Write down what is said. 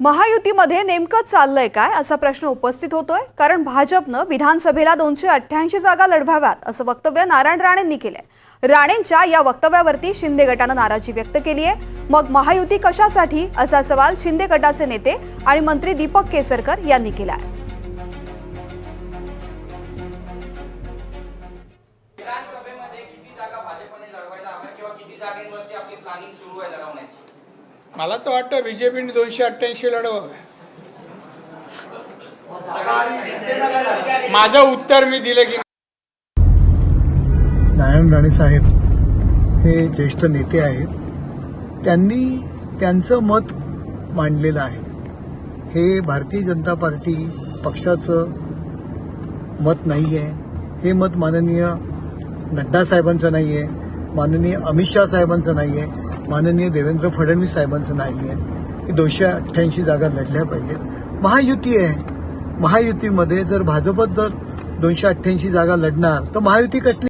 महायुतीमध्ये नेमकं चाललंय काय असा प्रश्न उपस्थित होतोय? कारण भाजपनं विधानसभेला दोनशे अठ्ठ्याऐंशी जागा लढवाव्यात असं वक्तव्य नारायण राणेंनी केलंय. राणेंच्या या वक्तव्यावरती शिंदे गटानं नाराजी व्यक्त केली आहे. मग महायुती कशासाठी? असा सवाल शिंदे गटाचे नेते आणि मंत्री दीपक केसरकर यांनी केला आहे विधानसभेमध्ये किती जागा भाजपने लढवायला हव्या किंवा किती जागेवरती आपली प्लॅनिंग सुरू आहे लढवण्याची? मला तर वाटतं बीजेपीने दोनशे अठ्ठ्याऐंशी लढवं. माझं उत्तर मी दिलं की नारायण राणे साहेब हे ज्येष्ठ नेते आहेत. त्यांनी त्यांचं मत मांडलेलं आहे. हे भारतीय जनता पार्टी पक्षाचं मत नाही आहे हे मत माननीय नड्डा साहेबांचं नाही आहे माननीय अमित शहा साहेबांचं नाही आहे माननीय देवेंद्र फडणवीस साहेबांचं नाही आहे की दोनशे अठ्ठ्याऐंशी जागा लढल्या पाहिजेत. महायुती आहे. महायुतीमध्ये जर भाजपत जर दोनशे अठ्ठ्याऐंशी जागा लढणार तर महायुती कसली?